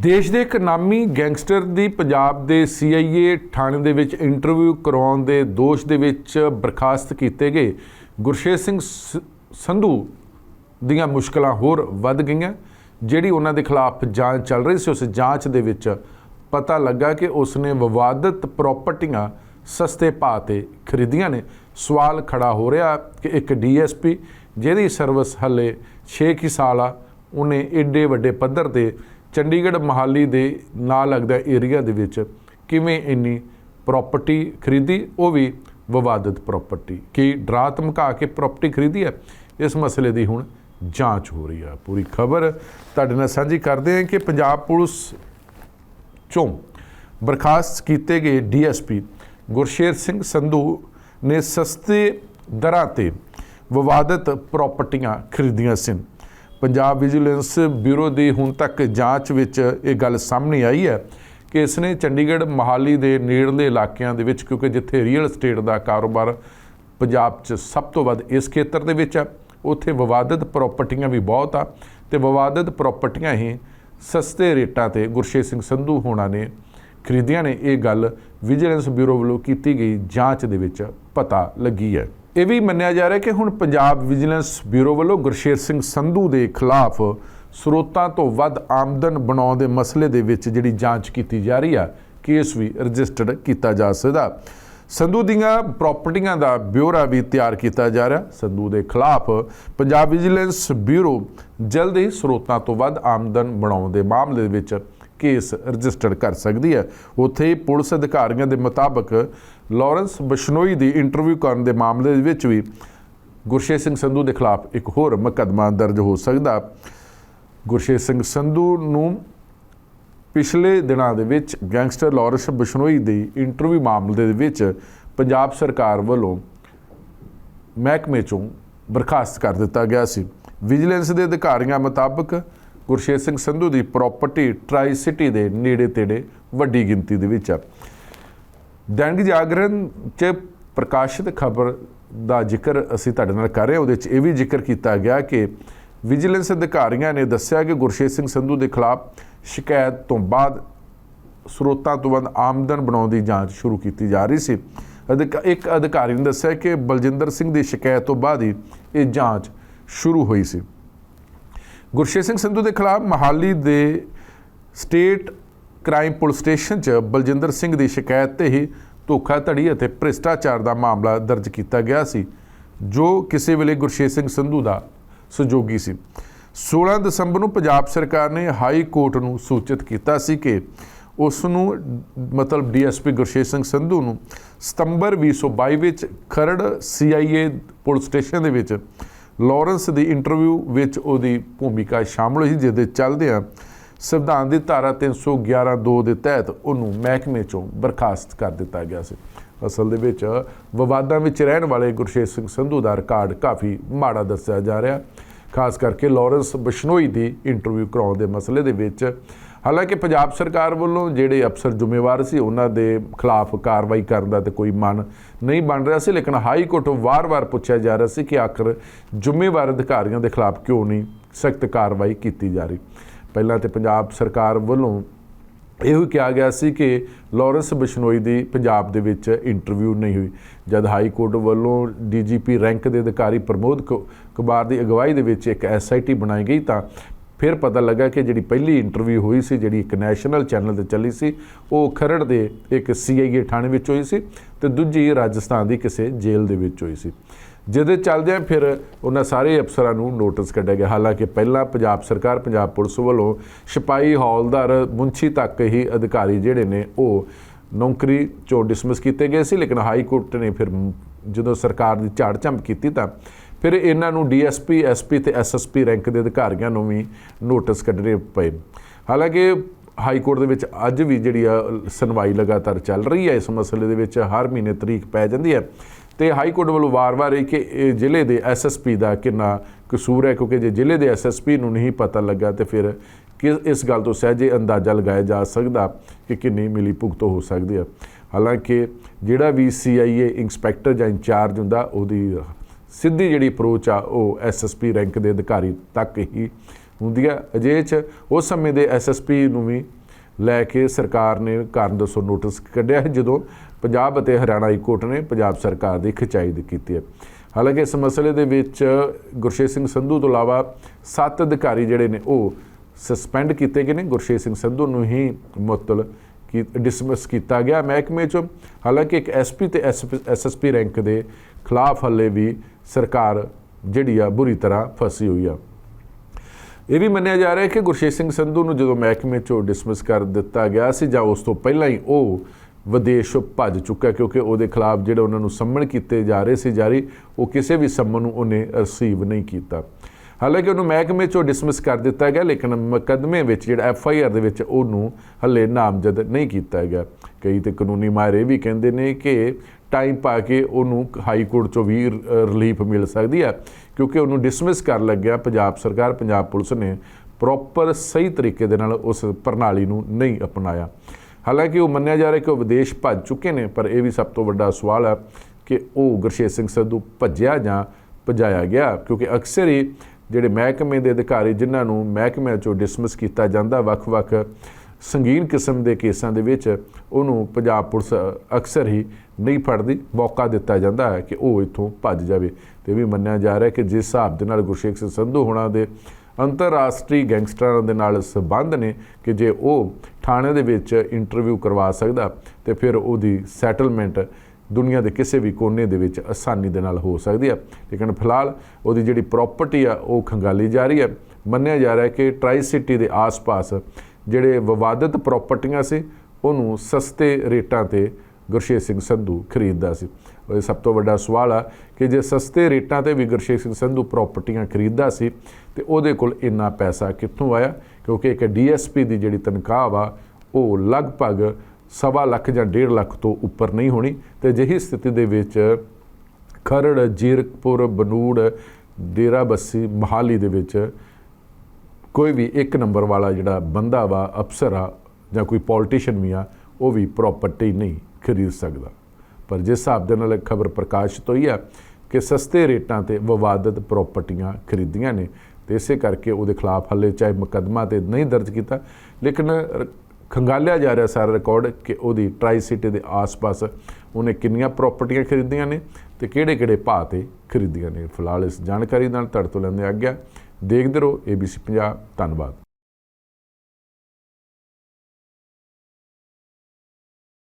ਦੇਸ਼ ਦੇ ਇੱਕ ਨਾਮੀ ਗੈਂਗਸਟਰ ਦੀ ਪੰਜਾਬ ਦੇ CIA ਥਾਣੇ ਦੇ ਵਿੱਚ ਇੰਟਰਵਿਊ ਕਰਾਉਣ ਦੇ ਦੋਸ਼ ਦੇ ਵਿੱਚ ਬਰਖਾਸਤ ਕੀਤੇ ਗਏ। ਗੁਰਸ਼ੇਰ ਸਿੰਘ ਸ- ਸੰਧੂ ਦੀਆਂ ਮੁਸ਼ਕਲਾਂ ਹੋਰ ਵੱਧ ਗਈਆਂ, ਜਿਹੜੀ ਉਹਨਾਂ ਦੇ ਖਿਲਾਫ ਜਾਂਚ ਚੱਲ ਰਹੀ ਸੀ। ਉਸ ਜਾਂਚ ਦੇ ਵਿੱਚ ਪਤਾ ਲੱਗਾ ਕਿ ਉਸਨੇ ਵਿਵਾਦਤ ਪ੍ਰਾਪਰਟੀਆਂ ਸਸਤੇ ਭਾਅ ਤੇ ਖਰੀਦੀਆਂ ਨੇ। ਸਵਾਲ ਖੜਾ ਹੋ ਰਿਹਾ ਕਿ ਇੱਕ ਡੀਐਸਪੀ ਜਿਹਦੀ ਸਰਵਿਸ ਹੱਲੇ 6 ਕੀ ਸਾਲ ਆ, ਉਹਨੇ ਏਡੇ ਵੱਡੇ ਪੱਧਰ ਤੇ ਚੰਡੀਗੜ੍ਹ ਮਹਾਲੀ ਦੇ ਨਾਲ ਲੱਗਦਾ ਏਰੀਆ ਦੇ ਵਿੱਚ ਕਿਵੇਂ ਇੰਨੀ ਪ੍ਰਾਪਰਟੀ ਖਰੀਦੀ, ਉਹ ਵੀ ਵਿਵਾਦਿਤ ਪ੍ਰਾਪਰਟੀ ਕੀ ਡਰਾ ਧਮਕਾ ਕੇ ਪ੍ਰਾਪਰਟੀ ਖਰੀਦੀ ਹੈ? ਇਸ ਮਸਲੇ ਦੀ ਹੁਣ ਜਾਂਚ ਹੋ ਰਹੀ ਹੈ। ਪੂਰੀ ਖਬਰ ਤੁਹਾਡੇ ਨਾਲ ਸਾਂਝੀ ਕਰਦੇ ਹਾਂ ਕਿ ਪੰਜਾਬ ਪੁਲਿਸ ਚੋਂ ਬਰਖਾਸਤ ਕੀਤੇ ਗਏ ਡੀਐਸਪੀ ਗੁਰਸ਼ੇਰ ਸਿੰਘ ਸੰਧੂ ਨੇ ਸਸਤੇ ਦਰਾਂ ਤੇ ਵਿਵਾਦਤ ਪ੍ਰਾਪਰਟੀਆਂ ਖਰੀਦੀਆਂ ਸਨ। ਪੰਜਾਬ ਵਿਜੀਲੈਂਸ ਬਿਊਰੋ ਦੀ ਹੁਣ ਤੱਕ ਜਾਂਚ ਵਿੱਚ ਇਹ ਗੱਲ ਸਾਹਮਣੇ ਆਈ ਹੈ ਕਿ ਇਸ ਨੇ ਚੰਡੀਗੜ੍ਹ ਮਹਾਲੀ ਦੇ ਨੇੜਲੇ ਇਲਾਕਿਆਂ ਦੇ ਵਿੱਚ, ਕਿਉਂਕਿ ਜਿੱਥੇ ਰੀਅਲ ਏਸਟੇਟ ਦਾ ਕਾਰੋਬਾਰ ਪੰਜਾਬ 'ਚ ਸਭ ਤੋਂ ਵੱਧ ਇਸ ਖੇਤਰ ਦੇ ਵਿੱਚ ਆ ਉੱਥੇ ਵਿਵਾਦਿਤ ਪ੍ਰਾਪਰਟੀਆਂ ਵੀ ਬਹੁਤ ਆ ਤੇ ਵਿਵਾਦਿਤ ਪ੍ਰਾਪਰਟੀਆਂ ਹੀ ਸਸਤੇ ਰੇਟਾਂ ਤੇ ਗੁਰਸ਼ੇ ਸਿੰਘ ਸੰਧੂ ਹੋਣਾ ਨੇ ਖਰੀਦੀਆਂ ਨੇ। ਇਹ ਗੱਲ ਵਿਜੀਲੈਂਸ ਬਿਊਰੋ ਵੱਲੋਂ ਕੀਤੀ ਗਈ ਜਾਂਚ ਦੇ ਵਿੱਚ ਪਤਾ ਲੱਗੀ ਹੈ। ਇਹ ਵੀ ਮੰਨਿਆ ਜਾ ਰਿਹਾ ਕਿ ਹੁਣ ਪੰਜਾਬ ਵਿਜੀਲੈਂਸ ਬਿਊਰੋ ਵੱਲੋਂ ਗੁਰਸ਼ੇਰ ਸਿੰਘ ਸੰਧੂ ਦੇ ਖਿਲਾਫ ਸਰੋਤਾਂ ਤੋਂ ਵੱਧ ਆਮਦਨ ਬਣਾਉਣ ਦੇ ਮਸਲੇ ਦੇ ਵਿੱਚ ਜਿਹੜੀ ਜਾਂਚ ਕੀਤੀ ਜਾ ਰਹੀ ਆ, ਕੇਸ ਵੀ ਰਜਿਸਟਰਡ ਕੀਤਾ ਜਾ ਸਕਦਾ। ਸੰਧੂ ਦੀਆਂ ਪ੍ਰਾਪਰਟੀਆਂ ਦਾ ਬਿਊਰਾ ਵੀ ਤਿਆਰ ਕੀਤਾ ਜਾ ਰਿਹਾ। ਸੰਧੂ ਦੇ ਖਿਲਾਫ ਪੰਜਾਬ ਵਿਜੀਲੈਂਸ ਬਿਊਰੋ ਜਲਦ ਹੀ ਸਰੋਤਾਂ ਤੋਂ ਵੱਧ ਆਮਦਨ ਬਣਾਉਣ ਦੇ ਮਾਮਲੇ ਵਿੱਚ ਕੇਸ ਰਜਿਸਟਰ ਕਰ ਸਕਦੀ ਹੈ। ਉੱਥੇ ਹੀ ਪੁਲਿਸ ਅਧਿਕਾਰੀਆਂ ਦੇ ਮੁਤਾਬਕ ਲਾਰੈਂਸ ਬਸ਼ਨੋਈ ਦੀ ਇੰਟਰਵਿਊ ਕਰਨ ਦੇ ਮਾਮਲੇ ਵਿੱਚ ਵੀ ਗੁਰਸ਼ੇ ਸਿੰਘ ਸੰਧੂ ਦੇ ਖਿਲਾਫ ਇੱਕ ਹੋਰ ਮੁਕੱਦਮਾ ਦਰਜ ਹੋ ਸਕਦਾ। ਗੁਰਸ਼ੇਰ ਸਿੰਘ ਸੰਧੂ ਨੂੰ ਪਿਛਲੇ ਦਿਨਾਂ ਦੇ ਵਿੱਚ ਗੈਂਗਸਟਰ ਲਾਰੈਂਸ ਬਸ਼ਨੋਈ ਦੀ ਇੰਟਰਵਿਊ ਮਾਮਲੇ ਦੇ ਵਿੱਚ ਪੰਜਾਬ ਸਰਕਾਰ ਵੱਲੋਂ ਮਹਿਕਮੇ ਚੋਂ ਬਰਖਾਸਤ ਕਰ ਦਿੱਤਾ ਗਿਆ ਸੀ। ਵਿਜੀਲੈਂਸ ਦੇ ਅਧਿਕਾਰੀਆਂ ਮੁਤਾਬਕ ਗੁਰਸ਼ੇਰ ਸਿੰਘ ਸੰਧੂ ਦੀ ਪ੍ਰਾਪਰਟੀ ਟਰਾਈ ਸਿਟੀ ਦੇ ਨੇੜੇ ਤੇੜੇ ਵੱਡੀ ਗਿਣਤੀ ਦੇ ਵਿੱਚ ਆ। ਦੈਨਿਕ ਜਾਗਰਣ 'ਚ ਪ੍ਰਕਾਸ਼ਿਤ ਖਬਰ ਦਾ ਜ਼ਿਕਰ ਅਸੀਂ ਤੁਹਾਡੇ ਨਾਲ ਕਰ ਰਹੇ ਹਾਂ। ਉਹਦੇ 'ਚ ਇਹ ਵੀ ਜ਼ਿਕਰ ਕੀਤਾ ਗਿਆ ਕਿ ਵਿਜੀਲੈਂਸ ਅਧਿਕਾਰੀਆਂ ਨੇ ਦੱਸਿਆ ਕਿ ਗੁਰਸ਼ੇਰ ਸਿੰਘ ਸੰਧੂ ਦੇ ਖਿਲਾਫ ਸ਼ਿਕਾਇਤ ਤੋਂ ਬਾਅਦ ਸਰੋਤਾਂ ਤੋਂ ਵੱਧ ਆਮਦਨ ਬਣਾਉਣ ਦੀ ਜਾਂਚ ਸ਼ੁਰੂ ਕੀਤੀ ਜਾ ਰਹੀ ਸੀ। ਅਧਿਕ- ਇੱਕ ਅਧਿਕਾਰੀ ਨੇ ਦੱਸਿਆ ਕਿ ਬਲਜਿੰਦਰ ਸਿੰਘ ਦੀ ਸ਼ਿਕਾਇਤ ਤੋਂ ਬਾਅਦ ਹੀ ਇਹ ਜਾਂਚ ਸ਼ੁਰੂ ਹੋਈ ਸੀ। ਗੁਰਸ਼ੇ ਸਿੰਘ ਸੰਧੂ ਦੇ ਖਿਲਾਫ ਮਹਾਲੀ ਦੇ ਸਟੇਟ ਕ੍ਰਾਈਮ ਪੁਲਿਸ ਸਟੇਸ਼ਨ 'ਚ ਬਲਜਿੰਦਰ ਸਿੰਘ ਦੀ ਸ਼ਿਕਾਇਤ ਤੇ ਹੀ ਧੋਖਾਧੜੀ ਅਤੇ ਭ੍ਰਿਸ਼ਟਾਚਾਰ ਦਾ ਮਾਮਲਾ ਦਰਜ ਕੀਤਾ ਗਿਆ ਸੀ, ਜੋ ਕਿਸੇ ਵੇਲੇ ਗੁਰਸ਼ੇਰ ਸਿੰਘ ਸੰਧੂ ਦਾ ਸਹਿਯੋਗੀ ਸੀ। 16 ਦਸੰਬਰ ਨੂੰ ਪੰਜਾਬ ਸਰਕਾਰ ਨੇ ਹਾਈ ਕੋਰਟ ਨੂੰ ਸੂਚਿਤ ਕੀਤਾ ਸੀ ਕਿ ਉਸ ਨੂੰ ਮਤਲਬ ਡੀਐਸਪੀ ਗੁਰਸ਼ੇਰ ਸਿੰਘ ਸੰਧੂ ਨੂੰ ਸਤੰਬਰ 2022 ਵਿੱਚ ਖਰੜ ਸੀਆਈਏ ਪੁਲਿਸ ਸਟੇਸ਼ਨ ਦੇ ਵਿੱਚ ਲਾਰੈਂਸ ਦੀ ਇੰਟਰਵਿਊ ਵਿੱਚ ਉਹਦੀ ਭੂਮਿਕਾ ਸ਼ਾਮਲ ਹੋਈ ਜਿਹਦੇ ਚੱਲਦੇ ਆ ਸੰਵਿਧਾਨ ਦੀ ਧਾਰਾ 311 2 ਦੇ ਤਹਿਤ ਉਹਨੂੰ ਮਹਿਕਮੇ ਚੋਂ ਬਰਖਾਸਤ ਕਰ ਦਿੱਤਾ ਗਿਆ ਸੀ। ਅਸਲ ਦੇ ਵਿੱਚ ਵਿਵਾਦਾਂ ਵਿੱਚ ਰਹਿਣ ਵਾਲੇ ਗੁਰਸ਼ੇਰ ਸਿੰਘ ਸੰਧੂ ਦਾ ਰਿਕਾਰਡ ਕਾਫੀ ਮਾੜਾ ਦੱਸਿਆ ਜਾ ਰਿਹਾ। ਖਾਸ ਕਰਕੇ ਲਾਰੈਂਸ ਬਸ਼ਨੋਈ ਦੀ ਇੰਟਰਵਿਊ ਕਰਾਉਣ ਦੇ ਮਸਲੇ ਦੇ ਵਿੱਚ ਹਾਲਾਂਕਿ ਪੰਜਾਬ ਸਰਕਾਰ ਵੱਲੋਂ ਜਿਹੜੇ ਅਫਸਰ ਜ਼ਿੰਮੇਵਾਰ ਸੀ, ਉਹਨਾਂ ਦੇ ਖਿਲਾਫ ਕਾਰਵਾਈ ਕਰਨ ਦਾ ਤੇ ਕੋਈ ਮਨ ਨਹੀਂ ਬਣ ਰਿਹਾ ਸੀ, ਲੇਕਿਨ ਹਾਈ ਕੋਰਟ ਵਾਰ-ਵਾਰ ਪੁੱਛਿਆ ਜਾ ਰਿਹਾ ਸੀ ਕਿ ਆਖਰ ਜ਼ਿੰਮੇਵਾਰ ਅਧਿਕਾਰੀਆਂ ਦੇ ਖਿਲਾਫ ਕਿਉਂ ਨਹੀਂ ਸਖਤ ਕਾਰਵਾਈ ਕੀਤੀ ਜਾ ਰਹੀ। ਪਹਿਲਾਂ ਤੇ ਪੰਜਾਬ ਸਰਕਾਰ ਵੱਲੋਂ ਇਹੋ ਕਿਹਾ ਗਿਆ ਸੀ ਕਿ ਲਾਰੈਂਸ ਬਿਸ਼ਨੋਈ ਦੀ ਪੰਜਾਬ ਦੇ ਵਿੱਚ ਇੰਟਰਵਿਊ ਨਹੀਂ ਹੋਈ। ਜਦ ਹਾਈ ਕੋਰਟ ਵੱਲੋਂ ਡੀਜੀਪੀ ਰੈਂਕ ਦੇ ਅਧਿਕਾਰੀ ਪ੍ਰਮੋਦ ਕੁ- ਕੁਮਾਰ ਦੀ ਅਗਵਾਈ ਦੇ ਵਿੱਚ ਇੱਕ ਐਸਆਈਟੀ ਬਣਾਈ ਗਈ, ਤਾਂ ਫਿਰ ਪਤਾ ਲੱਗਾ ਕਿ ਜਿਹੜੀ ਪਹਿਲੀ ਇੰਟਰਵਿਊ ਹੋਈ ਸੀ, ਜਿਹੜੀ ਇੱਕ ਨੈਸ਼ਨਲ ਚੈਨਲ ਤੇ ਚੱਲੀ ਸੀ, ਉਹ ਖਰੜ ਦੇ ਇੱਕ ਸੀਆਈਏ ਥਾਣੇ ਵਿੱਚ ਹੋਈ ਸੀ ਤੇ ਦੂਜੀ ਰਾਜਸਥਾਨ ਦੀ ਕਿਸੇ ਜੇਲ੍ਹ ਦੇ ਵਿੱਚ ਹੋਈ ਸੀ। ਜਿਹਦੇ ਚੱਲਦਿਆਂ ਫਿਰ ਉਹਨਾਂ ਸਾਰੇ ਅਫਸਰਾਂ ਨੂੰ ਨੋਟਿਸ ਕੱਢਿਆ ਗਿਆ। ਹਾਲਾਂਕਿ ਪਹਿਲਾਂ ਪੰਜਾਬ ਸਰਕਾਰ, ਪੰਜਾਬ ਪੁਲਿਸ ਵੱਲੋਂ ਸਿਪਾਹੀ ਹੌਲਦਾਰ ਮੁੰਸ਼ੀ ਤੱਕ ਹੀ ਅਧਿਕਾਰੀ ਜਿਹੜੇ ਨੇ, ਉਹ ਨੌਕਰੀ ਚੋਂ ਡਿਸਮਿਸ ਕੀਤੇ ਗਏ ਸੀ, ਲੇਕਿਨ ਹਾਈ ਕੋਰਟ ਨੇ ਫਿਰ ਜਦੋਂ ਸਰਕਾਰ ਦੀ ਝਾੜ ਝੰਪ ਕੀਤੀ ਤਾਂ ਫਿਰ ਇਹਨਾਂ ਨੂੰ ਡੀਐਸਪੀ, ਐਸਪੀ ਤੇ ਐਸਐਸਪੀ ਰੈਂਕ ਦੇ ਅਧਿਕਾਰੀਆਂ ਨੂੰ ਵੀ ਨੋਟਿਸ ਕੱਢਣੇ ਪਏ। ਹਾਲਾਂਕਿ ਹਾਈ ਕੋਰਟ ਦੇ ਵਿੱਚ ਅੱਜ ਵੀ ਜਿਹੜੀ ਆ ਸੁਣਵਾਈ ਲਗਾਤਾਰ ਚੱਲ ਰਹੀ ਹੈ, ਇਸ ਮਸਲੇ ਦੇ ਵਿੱਚ ਹਰ ਮਹੀਨੇ ਤਰੀਕ ਪੈ ਜਾਂਦੀ ਹੈ। ਤੇ ਹਾਈ ਕੋਰਟ ਵੱਲੋਂ ਵਾਰ-ਵਾਰ ਇਹ ਕਿ ਇਹ ਜ਼ਿਲ੍ਹੇ ਦੇ ਐਸਐਸਪੀ ਦਾ ਕਿੰਨਾ ਕਸੂਰ ਹੈ, ਕਿਉਂਕਿ ਜੇ ਜ਼ਿਲ੍ਹੇ ਦੇ ਐਸਐਸਪੀ ਨੂੰ ਨਹੀਂ ਪਤਾ ਲੱਗਾ ਤੇ ਫਿਰ ਕਿ ਇਸ ਗੱਲ ਤੋਂ ਸਹਿਜੇ ਅੰਦਾਜ਼ਾ ਲਗਾਇਆ ਜਾ ਸਕਦਾ ਕਿ ਕਿੰਨੀ ਮਿਲੀ ਭੁਗਤ ਹੋ ਸਕਦੀ ਹੈ। ਹਾਲਾਂਕਿ ਜਿਹੜਾ ਵੀ ਸੀਆਈਏ ਇੰਸਪੈਕਟਰ ਜਾਂ ਇੰਚਾਰਜ ਹੁੰਦਾ, ਉਹਦੀ ਸਿੱਧੀ ਜਿਹੜੀ ਅਪਰੋਚ ਆ, ਉਹ ਐਸਐਸਪੀ ਰੈਂਕ ਦੇ ਅਧਿਕਾਰੀ ਤੱਕ ਹੀ ਹੁੰਦੀ ਆ। ਅਜੇ ਚ ਉਸ ਸਮੇਂ ਦੇ ਐਸਐਸਪੀ ਨੂੰ ਵੀ ਲੈ ਕੇ ਸਰਕਾਰ ਨੇ ਕਾਰਨ ਦੱਸੋ ਨੋਟਿਸ ਕੱਢਿਆ ਜਦੋਂ ਪੰਜਾਬ ਅਤੇ ਹਰਿਆਣਾ ਹਾਈ ਕੋਰਟ ਨੇ ਪੰਜਾਬ ਸਰਕਾਰ ਦੀ ਖਿਚਾਈ ਦੀ ਕੀਤੀ ਹੈ। ਹਾਲਾਂਕਿ ਇਸ ਮਸਲੇ ਦੇ ਵਿੱਚ ਗੁਰਸ਼ੇਰ ਸਿੰਘ ਸੰਧੂ ਤੋਂ ਇਲਾਵਾ ਸੱਤ ਅਧਿਕਾਰੀ ਜਿਹੜੇ ਨੇ, ਉਹ ਸਸਪੈਂਡ ਕੀਤੇ ਗਏ ਨੇ। ਗੁਰਸ਼ੇਰ ਸਿੰਘ ਸੰਧੂ ਨੂੰ ਹੀ ਮੁਅੱਤਲ ਕੀ ਡਿਸਮਿਸ ਕੀਤਾ ਗਿਆ ਮਹਿਕਮੇ ਚੋਂ। ਹਾਲਾਂਕਿ ਇੱਕ ਐਸਪੀ ਤੇ ਐਸਐਸਪੀ ਰੈਂਕ ਦੇ ਖਿਲਾਫ ਹੱਲੇ ਵੀ ਸਰਕਾਰ ਜਿਹੜੀ ਆ ਬੁਰੀ ਤਰ੍ਹਾਂ ਫਸੀ ਹੋਈ ਆ। ਇਹ ਵੀ ਮੰਨਿਆ ਜਾ ਰਿਹਾ ਹੈ ਕਿ ਗੁਰਸ਼ੇਰ ਸਿੰਘ ਸੰਧੂ ਨੂੰ ਜਦੋਂ ਮਹਿਕਮੇ ਚੋਂ ਡਿਸਮਿਸ ਕਰ ਦਿੱਤਾ ਗਿਆ ਸੀ ਜਾਂ ਉਸ ਤੋਂ ਪਹਿਲਾਂ ਹੀ ਉਹ ਵਿਦੇਸ਼ ਭੱਜ ਚੁੱਕਾ ਕਿਉਂਕਿ ਉਹਦੇ ਖਿਲਾਫ ਜਿਹੜੇ ਉਹਨਾਂ ਨੂੰ ਸੰਮਣ ਕੀਤੇ ਜਾ ਰਹੇ ਸੀ ਜਾਰੀ, ਉਹ ਕਿਸੇ ਵੀ ਸੰਮਣ ਨੂੰ ਉਹਨੇ ਰਿਸੀਵ ਨਹੀਂ ਕੀਤਾ। ਹਾਲਾਂਕਿ ਉਹਨੂੰ ਮਹਿਕਮੇ ਚੋਂ ਡਿਸਮਿਸ ਕਰ ਦਿੱਤਾ ਗਿਆ, ਲੇਕਿਨ ਮੁਕੱਦਮੇ ਵਿੱਚ ਜਿਹੜਾ ਐਫ ਆਈ ਆਰ ਦੇ ਵਿੱਚ ਉਹਨੂੰ ਹੱਲੇ ਨਾਮਜ਼ਦ ਨਹੀਂ ਕੀਤਾ ਗਿਆ। ਕਈ ਤੇ ਕਾਨੂੰਨੀ ਮਾਹਿਰ ਇਹ ਵੀ ਕਹਿੰਦੇ ਨੇ ਕਿ ਟਾਈਮ ਪਾ ਕੇ ਉਹਨੂੰ ਹਾਈ ਕੋਰਟ ਚੋਂ ਵੀ ਰਿਲੀਫ ਮਿਲ ਸਕਦੀ ਹੈ ਕਿਉਂਕਿ ਉਹਨੂੰ ਡਿਸਮਿਸ ਕਰ ਲੱਗਿਆ ਪੰਜਾਬ ਸਰਕਾਰ, ਪੰਜਾਬ ਪੁਲਿਸ ਨੇ ਪ੍ਰੋਪਰ ਸਹੀ ਤਰੀਕੇ ਦੇ ਨਾਲ ਉਸ ਪ੍ਰਣਾਲੀ ਨੂੰ ਨਹੀਂ ਅਪਣਾਇਆ। ਹਾਲਾਂਕਿ ਉਹ ਮੰਨਿਆ ਜਾ ਰਿਹਾ ਕਿ ਉਹ ਵਿਦੇਸ਼ ਭੱਜ ਚੁੱਕੇ ਨੇ, ਪਰ ਇਹ ਵੀ ਸਭ ਤੋਂ ਵੱਡਾ ਸਵਾਲ ਹੈ ਕਿ ਉਹ ਗੁਰਸ਼ੇਰ ਸਿੰਘ ਸੰਧੂ ਭੱਜਿਆ ਜਾਂ ਭਜਾਇਆ ਗਿਆ, ਕਿਉਂਕਿ ਅਕਸਰ ਹੀ ਜਿਹੜੇ ਮਹਿਕਮੇ ਦੇ ਅਧਿਕਾਰੀ ਜਿਨ੍ਹਾਂ ਨੂੰ ਮਹਿਕਮੇ ਚੋਂ ਡਿਸਮਿਸ ਕੀਤਾ ਜਾਂਦਾ, ਵੱਖ-ਵੱਖ ਸੰਗੀਨ ਕਿਸਮ ਦੇ ਕੇਸਾਂ ਦੇ ਵਿੱਚ ਉਹਨੂੰ ਪੰਜਾਬ ਪੁਲਿਸ ਅਕਸਰ ਹੀ ਨਹੀਂ ਫੜਦੀ, ਮੌਕਾ ਦਿੱਤਾ ਜਾਂਦਾ ਹੈ ਕਿ ਉਹ ਇੱਥੋਂ ਭੱਜ ਜਾਵੇ। ਤੇ ਇਹ ਵੀ ਮੰਨਿਆ ਜਾ ਰਿਹਾ ਕਿ ਜਿਸ ਹਿਸਾਬ ਦੇ ਨਾਲ ਗੁਰਸ਼ੇਖ ਸਿੰਘ ਸੰਧੂ ਹੋਣਾ ਦੇ ਅੰਤਰਰਾਸ਼ਟਰੀ ਗੈਂਗਸਟਰਾਂ ਦੇ ਨਾਲ ਸੰਬੰਧ ਨੇ ਕਿ ਜੇ ਉਹ ਥਾਣੇ ਦੇ ਵਿੱਚ ਇੰਟਰਵਿਊ ਕਰਵਾ ਸਕਦਾ, ਤੇ ਫਿਰ ਉਹਦੀ ਸੈਟਲਮੈਂਟ ਦੁਨੀਆ ਦੇ ਕਿਸੇ ਵੀ ਕੋਨੇ ਦੇ ਵਿੱਚ ਆਸਾਨੀ ਦੇ ਨਾਲ ਹੋ ਸਕਦੀ ਹੈ। ਲੇਕਿਨ ਫਿਲਹਾਲ ਉਹਦੀ ਜਿਹੜੀ ਪ੍ਰਾਪਰਟੀ ਆ, ਉਹ ਖੰਗਾਲੀ ਜਾ ਰਹੀ ਹੈ। ਮੰਨਿਆ ਜਾ ਰਿਹਾ ਹੈ ਕਿ ਟਰਾਈ ਸਿਟੀ ਦੇ ਆਸ-ਪਾਸ ਜਿਹੜੇ ਵਿਵਾਦਿਤ ਪ੍ਰਾਪਰਟੀਆਂ ਸੀ, ਉਹਨੂੰ ਸਸਤੇ ਰੇਟਾਂ ਤੇ ਗੁਰਸ਼ੇਰ ਸਿੰਘ ਸੰਧੂ ਖਰੀਦਦਾ ਸੀ। ਉਹ ਸਭ ਤੋਂ ਵੱਡਾ ਸਵਾਲ ਆ ਕਿ ਜੇ ਸਸਤੇ ਰੇਟਾਂ ਤੇ ਵੀ ਗੁਰਸ਼ੇਰ ਸਿੰਘ ਸੰਧੂ ਪ੍ਰਾਪਰਟੀਆਂ ਖਰੀਦਦਾ ਸੀ, ਤੇ ਉਹਦੇ ਕੋਲ ਇੰਨਾ ਪੈਸਾ ਕਿੱਥੋਂ ਆਇਆ? ਕਿਉਂਕਿ ਇੱਕ ਡੀਐਸਪੀ ਦੀ ਜਿਹੜੀ ਤਨਖਾਹ ਵਾ, ਉਹ ਲਗਭਗ ਸਵਾ ਲੱਖ ਜਾਂ 1.5 ਲੱਖ ਤੋਂ ਉੱਪਰ ਨਹੀਂ ਹੋਣੀ। ਤੇ ਜਿਹੀ ਸਥਿਤੀ ਦੇ ਵਿੱਚ ਖਰੜ, ਜੀਰਕਪੁਰ, ਬਨੂੜ ਡੇਰਾ ਬੱਸੀ ਮਹਾਲੀ ਦੇ ਵਿੱਚ ਕੋਈ ਵੀ ਇੱਕ ਨੰਬਰ ਵਾਲਾ ਜਿਹੜਾ ਬੰਦਾ ਵਾ, ਅਫਸਰ ਆ ਜਾਂ ਕੋਈ ਪੋਲੀਟੀਸ਼ੀਅਨ ਵੀ ਆ, ਉਹ ਵੀ ਪ੍ਰਾਪਰਟੀ ਨਹੀਂ ਖਰੀਦ ਸਕਦਾ। ਪਰ ਜਿਸ ਹਿਸਾਬ ਦੇ ਨਾਲ ਖਬਰ ਪ੍ਰਕਾਸ਼ਿਤ ਹੋਈ ਆ ਕਿ ਸਸਤੇ ਰੇਟਾਂ ਤੇ ਵਿਵਾਦਤ ਪ੍ਰਾਪਰਟੀਆਂ ਖਰੀਦੀਆਂ ਨੇ ਤੇ ਇਸੇ ਕਰਕੇ ਉਹਦੇ ਖਿਲਾਫ ਹੱਲੇ ਚਾਹੇ ਮੁਕੱਦਮਾ ਤੇ ਨਹੀਂ ਦਰਜ ਕੀਤਾ, ਲੇਕਿਨ ਰ- ਖੰਗਾਲਿਆ ਜਾ ਰਿਹਾ ਸਾਰਾ ਰਿਕਾਰਡ ਕਿ ਉਹਦੀ ਟਰਾਈ ਸਿਟੀ ਦੇ ਆਸ-ਪਾਸ ਉਹਨੇ ਕਿੰਨੀਆਂ ਪ੍ਰਾਪਰਟੀਆਂ ਖਰੀਦੀਆਂ ਨੇ ਤੇ ਕਿਹੜੇ-ਕਿਹੜੇ ਭਾਅ ਤੇ ਖਰੀਦੀਆਂ ਨੇ। ਫਿਲਹਾਲ ਇਸ ਜਾਣਕਾਰੀ ਨਾਲ ਤੁਹਾਡੇ ਤੋਂ ਲੈਂਦੇ ਆ ਗਿਆ ਦੇਖਦੇ ਰਹੋ ABC ਪੰਜਾਬ ਧੰਨਵਾਦ।